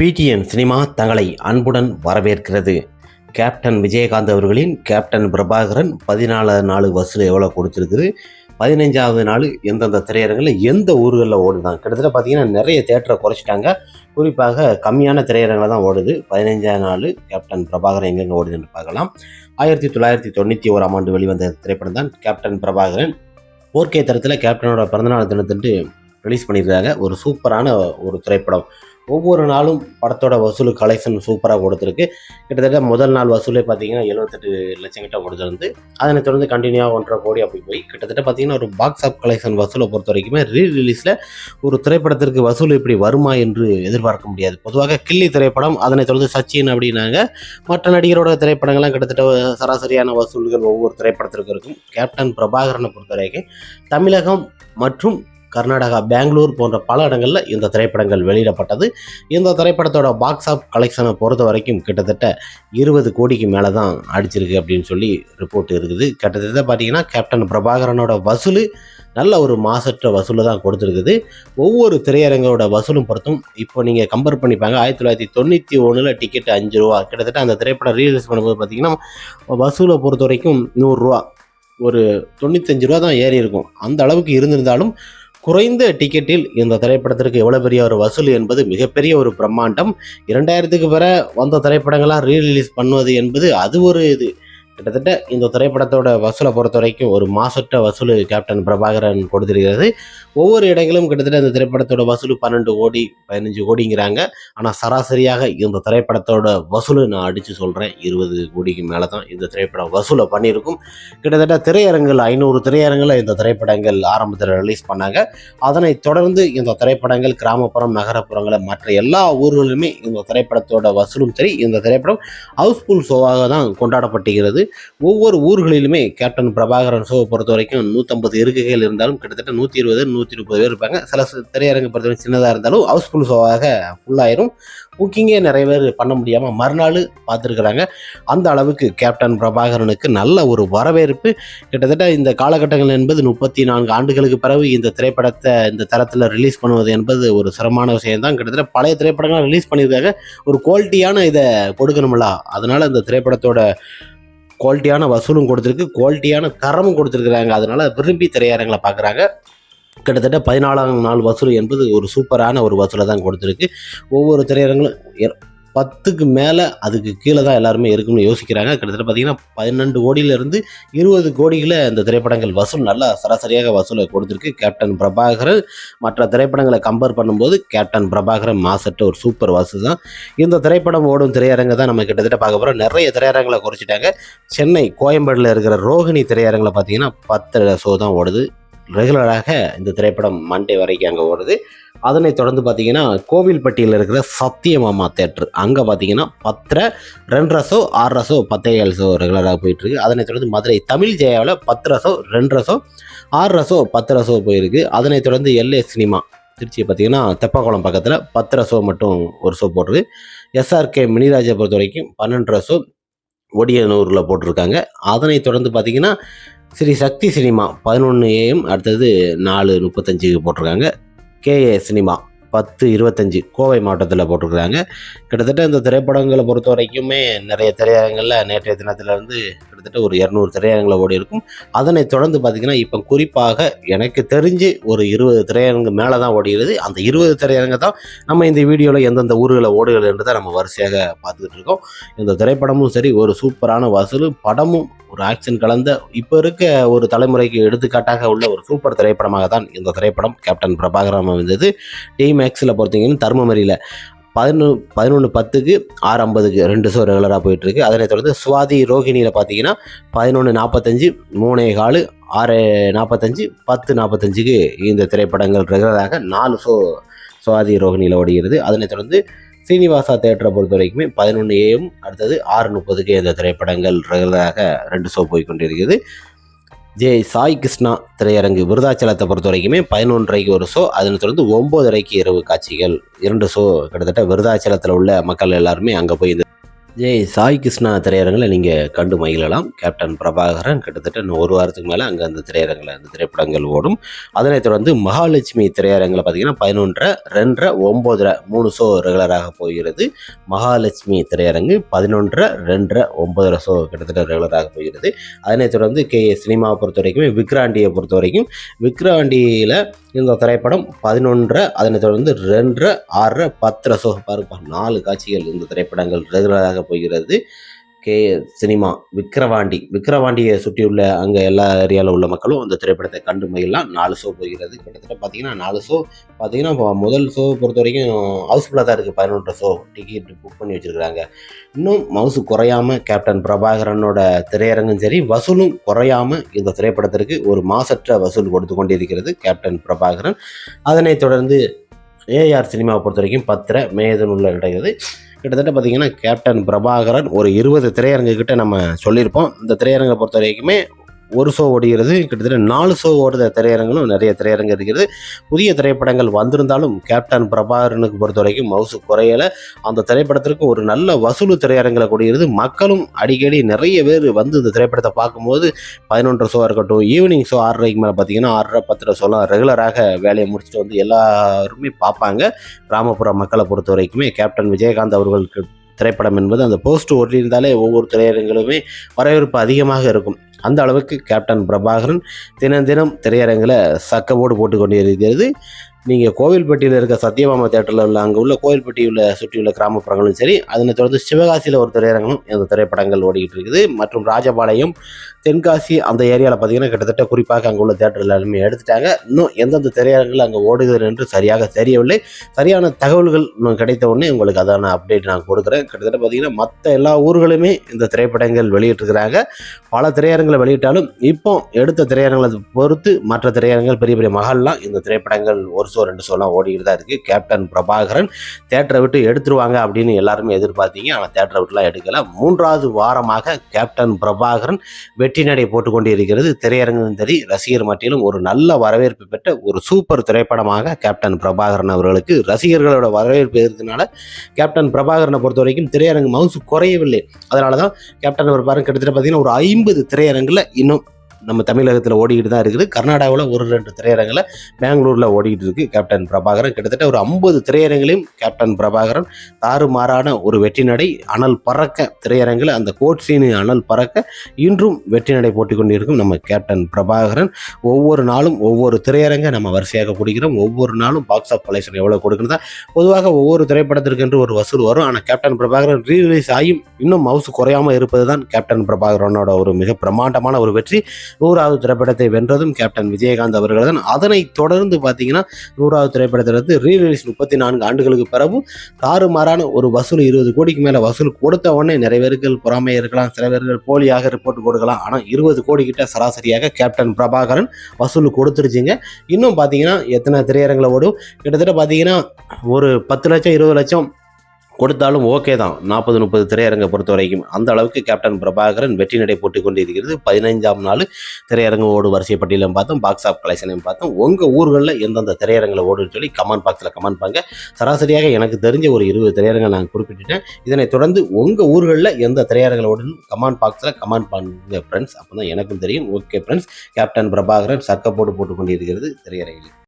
PTN cinema தங்களை அன்புடன் வரவேற்கிறது. கேப்டன் விஜயகாந்த் அவர்களின் கேப்டன் பிரபாகரன் பதினாலாவது நாள் வசூல் எவ்வளோ கொடுத்துருக்குது? பதினஞ்சாவது நாள் எந்தெந்த திரையரங்கில் எந்த ஊர்களில் ஓடுதான் கிட்டத்தட்ட பார்த்திங்கன்னா நிறைய தேட்டரை குறைச்சிட்டாங்க. குறிப்பாக கம்மியான திரையரங்கில் தான் ஓடுது. பதினஞ்சாவது நாள் கேப்டன் பிரபாகரன் எங்கெங்கே ஓடுதுன்னு பார்க்கலாம். ஆயிரத்தி தொள்ளாயிரத்தி தொண்ணூற்றி ஓராம் ஆண்டு வெளிவந்த திரைப்படம் தான் கேப்டன் பிரபாகரன். போர்க்கே தரத்தில் கேப்டனோட பிறந்தநாள் தினத்தன்று ரிலீஸ் பண்ணியிருக்காங்க. ஒரு சூப்பரான ஒரு திரைப்படம். ஒவ்வொரு நாளும் படத்தோட வசூல் கலெக்ஷன் சூப்பராக கொடுத்துருக்கு கிட்டத்தட்ட முதல் நாள் வசூலே பார்த்தீங்கன்னா எழுபத்தெட்டு லட்சம் கிட்ட கொடுத்துருந்து அதனை தொடர்ந்து கண்டினியூவாக ஒன்றரை கோடி அப்படி போய் கிட்டத்தட்ட பார்த்தீங்கன்னா ஒரு பாக்ஸ் ஆஃப் கலெக்ஷன் வசூலை பொறுத்த வரைக்குமே ரீ ரிலீஸில் ஒரு திரைப்படத்திற்கு வசூல் இப்படி வருமா என்று எதிர்பார்க்க முடியாது. பொதுவாக கில்லி திரைப்படம் அதனை தொடர்ந்து சச்சின் அப்படின்னாங்க. மற்ற நடிகரோட திரைப்படங்கள்லாம் கிட்டத்தட்ட சராசரியான வசூல்கள் ஒவ்வொரு திரைப்படத்திற்கும் இருக்கும். கேப்டன் பிரபாகரனை பொறுத்த வரைக்கும் தமிழகம் மற்றும் கர்நாடகா பெங்களூர் போன்ற பல இடங்களில் இந்த திரைப்படங்கள் வெளியிடப்பட்டது. இந்த திரைப்படத்தோட பாக்ஸ் ஆஃப் கலெக்ஷனை பொறுத்த வரைக்கும் கிட்டத்தட்ட இருபது கோடிக்கு மேலே தான் அடிச்சிருக்கு அப்படின்னு சொல்லி ரிப்போர்ட் இருக்குது. கிட்டத்தட்ட பார்த்தீங்கன்னா கேப்டன் பிரபாகரனோட வசூல் நல்ல ஒரு மாசற்ற வசூலை தான் கொடுத்துருக்குது. ஒவ்வொரு திரையரங்கோட வசூலும் பொறுத்தும் இப்போ நீங்கள் கம்பேர் பண்ணிப்பாங்க ஆயிரத்தி தொள்ளாயிரத்தி தொண்ணூற்றி ஒன்றில் டிக்கெட் அஞ்சு ரூபா கிட்டத்தட்ட அந்த திரைப்படம் ரீலீஸ் பண்ணும்போது பார்த்தீங்கன்னா வசூலை பொறுத்த வரைக்கும் நூறுரூவா ஒரு தொண்ணூத்தஞ்சு ரூபா தான் ஏறி இருக்கும் அந்த அளவுக்கு இருந்திருந்தாலும் குறைந்த டிக்கெட்டில் இந்த திரைப்படத்திற்கு எவ்வளோ பெரிய ஒரு வசூல் என்பது மிகப்பெரிய ஒரு பிரம்மாண்டம். இரண்டாயிரத்துக்கு பிற வந்த திரைப்படங்களாக ரீ ரிலீஸ் பண்ணுவது என்பது அது ஒரு இது. கிட்டத்தட்ட இந்த திரைப்படத்தோட வசூலை பொறுத்த வரைக்கும் ஒரு மாசற்ற வசூல் கேப்டன் பிரபாகரன் கொடுத்திருக்கிறது. ஒவ்வொரு இடங்களும் கிட்டத்தட்ட இந்த திரைப்படத்தோட வசூல் பன்னெண்டு கோடி பதினஞ்சு கோடிங்கிறாங்க. ஆனால் சராசரியாக இந்த திரைப்படத்தோட வசூல் நான் அடித்து சொல்கிறேன் இருபது கோடிக்கு மேலே தான் இந்த திரைப்படம் வசூலை பண்ணியிருக்கும். கிட்டத்தட்ட திரையரங்கில் ஐநூறு திரையரங்கில் இந்த திரைப்படங்கள் ஆரம்பத்தில் ரிலீஸ் பண்ணாங்க. அதனைத் தொடர்ந்து இந்த திரைப்படங்கள் கிராமப்புறம் நகரப்புறங்களில் மற்ற எல்லா ஊர்களிலுமே இந்த திரைப்படத்தோட வசூலும் சரி இந்த திரைப்படம் ஹவுஸ்ஃபுல் ஷோவாக தான் கொண்டாடப்பட்டுகிறது ஒவ்வொரு ஊர்களிலுமே கேப்டன் பிரபாகரன் ஷோவை பொறுத்த வரைக்கும் நூற்றம்பது இருக்கைகள் இருந்தாலும் கிட்டத்தட்ட நூற்றி இருபது நூற்றி முப்பது பேர் இருப்பாங்க. சில திரையரங்கு பொறுத்த வரைக்கும் சின்னதாக இருந்தாலும் ஹவுஸ்ஃபுல் ஷோவாக ஃபுல்லாயிரும் புக்கிங்கே நிறைய பேர் பண்ண முடியாமல் மறுநாள் பார்த்துருக்குறாங்க. அந்த அளவுக்கு கேப்டன் பிரபாகரனுக்கு நல்ல ஒரு வரவேற்பு. கிட்டத்தட்ட இந்த காலகட்டங்கள் என்பது முப்பத்தி நான்கு ஆண்டுகளுக்கு பிறகு இந்த திரைப்படத்தை இந்த தரத்தில் ரிலீஸ் பண்ணுவது என்பது ஒரு சிரமமான விஷயம் தான் கிட்டத்தட்ட பழைய திரைப்படங்கள் ரிலீஸ் பண்ணியிருக்காங்க. ஒரு குவாலிட்டியான இதை கொடுக்கணும்ல. அதனால் இந்த திரைப்படத்தோட குவாலிட்டியான வசூலும் கொடுத்துருக்கு குவாலிட்டியான தரமும் கொடுத்துருக்குறாங்க. அதனால விரும்பி திரையரங்களை பார்க்குறாங்க. கிட்டத்தட்ட பதினாலாம் நாள் வசூல் என்பது ஒரு சூப்பரான ஒரு வசூலை தான் கொடுத்துருக்கு. ஒவ்வொரு திரையரங்களும் எ- பத்துக்கு மேலே அதுக்கு கீழே தான் எல்லாருமே இருக்கும்னு யோசிக்கிறாங்க. கிட்டத்தட்ட பார்த்தீங்கன்னா பன்னெண்டு கோடியிலேருந்து இருபது கோடியில் இந்த திரைப்படங்கள் வசூல் நல்லா சராசரியாக வசூலை கொடுத்துருக்கு. கேப்டன் பிரபாகரன் மற்ற திரைப்படங்களை கம்பேர் பண்ணும்போது கேப்டன் பிரபாகரன் மாசற்ற ஒரு சூப்பர் வசூல் தான். இந்த திரைப்படம் ஓடும் திரையரங்கை தான் நம்ம கிட்டத்தட்ட பார்க்க போகிறோம் நிறைய திரையரங்களை குறைச்சிட்டாங்க. சென்னை கோயம்பேடில் இருக்கிற ரோஹிணி திரையரங்கில் பார்த்தீங்கன்னா பத்து ஷோ தான் ஓடுது. ரெகுலராக இந்த திரைப்படம் மண்டே வரைக்கும் அங்கே ஓடுது. அதனை தொடர்ந்து பார்த்தீங்கன்னா கோவில்பட்டியில் இருக்கிற சத்தியமாமா தேட்ரு அங்கே பார்த்தீங்கன்னா பத்தரை ரெண்டு ரசோ ஆறு ரசோ பத்தே ஏழு ரெகுலராக போயிட்டுருக்கு. அதனை தொடர்ந்து மதுரை தமிழ் ஜெயாவில் பத்தரை ஷோ ரெண்டரை ஷோ ஆறரை ஷோ பத்தரை ஷோ போயிருக்கு. அதனை தொடர்ந்து எல்ஏ சினிமா திருச்சி பார்த்தீங்கன்னா தெப்பாக்குளம் பக்கத்தில் பத்தரை ஷோ மட்டும் ஒரு ஷோ போட்டிருக்கு. எஸ்ஆர்கே மினிராஜை பொறுத்த வரைக்கும் பன்னெண்டு ரசோ ஒடியனூரில் போட்டிருக்காங்க. அதனை தொடர்ந்து பார்த்தீங்கன்னா ஸ்ரீ சக்தி சினிமா பதினொன்று ஏஎம் அடுத்தது நாலு முப்பத்தஞ்சுக்கு போட்டிருக்காங்க. கேஏ சினிமா பத்து இருபத்தஞ்சி கோவை மாவட்டத்தில் போட்டிருக்கிறாங்க. கிட்டத்தட்ட இந்த திரைப்படங்களை பொறுத்த வரைக்குமே நிறைய திரையரங்களில் நேற்றைய தினத்திலிருந்து கிட்டத்தட்ட ஒரு இரநூறு திரையரங்களை ஓடி இருக்கும் அதனைத் தொடர்ந்து பார்த்திங்கன்னா இப்போ குறிப்பாக எனக்கு தெரிஞ்சு ஒரு இருபது திரையரங்கு மேலே தான் ஓடுகிறது அந்த இருபது திரையரங்கு தான் நம்ம இந்த வீடியோவில் எந்தெந்த ஊர்களை ஓடுகிறது என்று தான் நம்ம வரிசையாக பார்த்துக்கிட்டு இருக்கோம். இந்த திரைப்படமும் சரி ஒரு சூப்பரான வசூல். படமும் ஒரு ஆக்ஷன் கலந்த இப்போ இருக்க ஒரு தலைமுறைக்கு எடுத்துக்காட்டாக உள்ள ஒரு சூப்பர் திரைப்படமாக தான் இந்த திரைப்படம் கேப்டன் பிரபாகரம் வந்தது டி மேக்ஸில் பொறுத்தீங்கன்னா தர்மமரியில். பதினொன்று பதினொன்று பத்துக்கு ஆறு ஐம்பதுக்கு ரெண்டு ஷோ ரெகுலராக போயிட்டுருக்கு. அதனைத் தொடர்ந்து சுவாதி ரோஹிணியில் பார்த்தீங்கன்னா பதினொன்று நாற்பத்தஞ்சு மூணே காலு ஆறு நாற்பத்தஞ்சு பத்து நாற்பத்தஞ்சுக்கு இந்த திரைப்படங்கள் ரெகுலராக நாலு ஷோ சுவாதி ரோஹிணியில் ஓடுகிறது அதனைத் தொடர்ந்து சீனிவாசா தேட்டரை பொறுத்த வரைக்குமே பதினொன்று ஏஎம் அடுத்தது ஆறு முப்பதுக்கு இந்த திரைப்படங்கள் ரெகுலராக ரெண்டு ஷோ போய் கொண்டிருக்கிறது ஜே சாய் கிருஷ்ணா திரையரங்கு விருதாச்சலத்தை பொறுத்த வரைக்குமே பதினொன்றரைக்கு ஒரு ஷோ அதனை தொடர்ந்து ஒம்போதரைக்கு இரவு காட்சிகள். இரண்டு ஷோ கிட்டத்தட்ட விருதாச்சலத்தில் உள்ள மக்கள் எல்லாருமே அங்கே போய் இந்த ஜெய் சாய் கிருஷ்ணா திரையரங்கில் நீங்கள் கண்டு மகிழலாம். கேப்டன் பிரபாகரன் கிட்டத்தட்ட இன்னும் ஒரு வாரத்துக்கு மேலே அங்கே அந்த திரையரங்கில் அந்த திரைப்படங்கள் ஓடும். அதனைத் தொடர்ந்து மகாலட்சுமி திரையரங்கில் பார்த்தீங்கன்னா பதினொன்றரை ரெண்டரை ஒம்போதரை மூணு ஷோ ரெகுலராக போகிறது. மகாலட்சுமி திரையரங்கு பதினொன்றரை ரெண்டரை ஒன்பதரை ஷோ கிட்டத்தட்ட ரெகுலராக போகிறது. அதனைத் தொடர்ந்து கே சினிமாவை பொறுத்த வரைக்கும் விக்ராண்டியை பொறுத்த வரைக்கும் விக்ராண்டியில் இந்த திரைப்படம் பதினொன்றரை அதனைத் தொடர்ந்து ரெண்டரை ஆறரை பத்தரை ஷோ பாருப்பா நாலு காட்சிகள் இந்த திரைப்படங்கள் ரெகுலராக போகிறது. கே. சினிமா விக்கிரவாண்டி. விக்கிரவாண்டியை சுற்றியுள்ள அங்கே எல்லா ஏரியாவில் உள்ள மக்களும் அந்த திரைப்படத்தை கண்டு மகிழலாம். நாலு ஷோ போகிறது. கிட்டத்தட்ட பார்த்தீங்கன்னா நாலு ஷோ பார்த்தீங்கன்னா இப்போ முதல் ஷோ பொறுத்த வரைக்கும் ஹவுஸ்ஃபுல்லாக தான் இருக்குது. பதினொன்று ஷோ டிக்கெட் புக் பண்ணி வச்சுருக்கிறாங்க. இன்னும் மவுசு குறையாம கேப்டன் பிரபாகரனோட திரையரங்கும் சரி வசூலும் குறையாமல் இந்த திரைப்படத்திற்கு ஒரு மாசற்ற வசூல் கொடுத்து கொண்டிருக்கிறது கேப்டன் பிரபாகரன். அதனைத் தொடர்ந்து ஏஆர் சினிமாவை பொறுத்த வரைக்கும் பத்திர மேதனுள்ள கிடையாது கிட்டத்தட்ட பார்த்தீங்கன்னா கேப்டன் பிரபாகரன் ஒரு இருபது திரையரங்கு கிட்ட நம்ம சொல்லியிருப்போம். இந்த திரையரங்கை பொறுத்த வரைக்குமே ஒரு ஷோ ஓடுகிறது. கிட்டத்தட்ட நாலு ஷோ ஓடுற திரையரங்களும் நிறைய திரையரங்கு இருக்கிறது. புதிய திரைப்படங்கள் வந்திருந்தாலும் கேப்டன் பிரபாகரனுக்கு பொறுத்த வரைக்கும் மவுசு குறையலை. அந்த திரைப்படத்திற்கு ஒரு நல்ல வசூல் திரையரங்கில் கூடுகிறது மக்களும் அடிக்கடி நிறைய பேர் வந்து இந்த திரைப்படத்தை பார்க்கும்போது பதினொன்று ஷோ இருக்கட்டும் ஈவினிங் ஷோ ஆறரைக்கு மேலே பார்த்தீங்கன்னா ஆறரை பத்தரை ஷோலாம் ரெகுலராக வேலையை முடிச்சுட்டு வந்து எல்லாருமே பார்ப்பாங்க. கிராமப்புற மக்களை பொறுத்த வரைக்குமே கேப்டன் விஜயகாந்த் அவர்களுக்கு திரைப்படம் என்பது அந்த போஸ்ட் ஒட்டியிருந்தாலே ஒவ்வொரு திரையரங்களுமே வரவேற்பு அதிகமாக இருக்கும். அந்த அளவுக்கு கேப்டன் பிரபாகரன் தினம் தினம் திரையரங்கில் சக்கவோடு போட்டு கொண்டு இருக்கிறது நீங்கள் கோவில்பட்டியில் இருக்க சத்யபாமா தேட்டரில் உள்ள அங்கே உள்ள கோவில்பட்டியில் சுற்றியுள்ள கிராமப்புறங்களும் சரி அதனை தொடர்ந்து சிவகாசியில் ஒரு திரையரங்கம் இந்த திரைப்படங்கள் ஓடிக்கிட்டு இருக்குது. மற்றும் ராஜபாளையம் தென்காசி அந்த ஏரியாவில் பார்த்தீங்கன்னா கிட்டத்தட்ட குறிப்பாக அங்கே உள்ள தேட்டர் எல்லாருமே எடுத்துட்டாங்க. இன்னும் எந்தெந்த திரையரங்குகள் அங்கே ஓடுகிறது என்று சரியாக தெரியவில்லை. சரியான தகவல்கள் இன்னும் கிடைத்த உடனே உங்களுக்கு அதான அப்டேட் நான் கொடுக்குறேன். கிட்டத்தட்ட பார்த்தீங்கன்னா மற்ற எல்லா ஊர்களுமே இந்த திரைப்படங்கள் வெளியிட்டிருக்கிறாங்க. பல திரையரங்களை வெளியிட்டாலும் இப்போ எடுத்த திரையரங்களை பொறுத்து மற்ற திரையரங்கள் பெரிய பெரிய மகள்லாம் இந்த திரைப்படங்கள் ஒரு ஷோ ரெண்டு ஷோலாம் ஓடிக்கிட்டு தான் இருக்குது கேப்டன் பிரபாகரன் தேட்டரை விட்டு எடுத்துருவாங்க அப்படின்னு எல்லாருமே எதிர்பார்த்தீங்க. ஆனால் தேட்டரை விட்டுலாம் எடுக்கலை. மூன்றாவது வாரமாக கேப்டன் பிரபாகரன் வெற்றி நடை போட்டுக்கொண்டு இருக்கிறது. திரையரங்கும் சரி ரசிகர் மட்டிலும் ஒரு நல்ல வரவேற்பு பெற்ற ஒரு சூப்பர் திரைப்படமாக கேப்டன் பிரபாகரன் அவர்களுக்கு ரசிகர்களோட வரவேற்பு இருக்கிறதுனால கேப்டன் பிரபாகரனை பொறுத்த வரைக்கும் திரையரங்கு மவுசு குறையவில்லை. அதனால தான் கேப்டன் பிரபாகரன் பாருங்க கிட்டத்தட்ட பார்த்தீங்கன்னா ஒரு ஐம்பது திரையரங்கில் இன்னும் நம்ம தமிழகத்தில் ஓடிக்கிட்டு தான் இருக்குது. கர்நாடகாவில் ஒரு ரெண்டு திரையரங்கில் பெங்களூரில் ஓடிக்கிட்டு இருக்கு கேப்டன் பிரபாகரன். கிட்டத்தட்ட ஒரு ஐம்பது திரையரங்கிலையும் கேப்டன் பிரபாகரன் தாறுமாறான ஒரு வெற்றி நடை அனல் பறக்க திரையரங்கில் அந்த கோட் சீனு அனல் பறக்க இன்றும் வெற்றி நடை போட்டி கொண்டிருக்கும் நம்ம கேப்டன் பிரபாகரன். ஒவ்வொரு நாளும் ஒவ்வொரு திரையரங்கை நம்ம வரிசையாக பிடிக்கிறோம். ஒவ்வொரு நாளும் பாக்ஸ் ஆஃப் கலெக்ஷன் எவ்வளோ கொடுக்குறதா? பொதுவாக ஒவ்வொரு திரைப்படத்திற்கு என்று ஒரு வசூல் வரும். ஆனால் கேப்டன் பிரபாகரன் ரீரிலீஸ் ஆகியும் இன்னும் மவுசு குறையாமல் இருப்பது தான் கேப்டன் பிரபாகரனோட ஒரு மிக பிரமாண்டமான ஒரு வெற்றி. நூறாவது திரைப்படத்தை வென்றதும் கேப்டன் விஜயகாந்த் அவர்கள் தான் அதனைத் தொடர்ந்து பார்த்தீங்கன்னா நூறாவது திரைப்படத்திலிருந்து ரீரிலீஸ் முப்பத்தி நான்கு ஆண்டுகளுக்கு பிறகும் தாறுமாறான ஒரு வசூல் இருபது கோடிக்கு மேலே வசூல் கொடுத்த உடனே நிறைய பேர்கள் பொறாமை இருக்கலாம். சில பேர்கள் போலியாக ரிப்போர்ட் கொடுக்கலாம். ஆனால் இருபது கோடி கிட்ட சராசரியாக கேப்டன் பிரபாகரன் வசூல் கொடுத்துருச்சிங்க. இன்னும் பார்த்தீங்கன்னா எத்தனை திரையரங்களை ஓடும்? கிட்டத்தட்ட பார்த்தீங்கன்னா ஒரு பத்து லட்சம் இருபது லட்சம் கொடுத்தாலும் ஓகே தான். நாற்பது முப்பது திரையரங்கை பொறுத்த வரைக்கும் அந்த அளவுக்கு கேப்டன் பிரபாகரன் வெற்றி நடை போட்டு கொண்டிருக்கிறது. பதினைஞ்சாம் நாள் திரையரங்கு ஓடு வரிசை பட்டியலையும் பார்த்தோம் பாக்ஸ் ஆஃப் கலெக்ஷனையும் பார்த்தோம். உங்கள் ஊர்களில் எந்தெந்த திரையரங்கில் ஓடுன்னு சொல்லி கமெண்ட் பாக்ஸில் கமெண்ட் பாங்க சராசரியாக எனக்கு தெரிஞ்ச ஒரு இருபது திரையரங்கை நான் குறிப்பிட்டுட்டேன். இதனைத் தொடர்ந்து உங்கள் ஊர்களில் எந்த திரையரங்கில் ஓடுன்னு கமெண்ட் பாக்ஸில் கமெண்ட் பண்ணுங்க ஃப்ரெண்ட்ஸ் அப்போ தான் எனக்கும் தெரியும். ஓகே ஃப்ரெண்ட்ஸ் கேப்டன் பிரபாகரன் சக்க போட்டு போட்டு கொண்டிருக்கிறது திரையரங்கில்.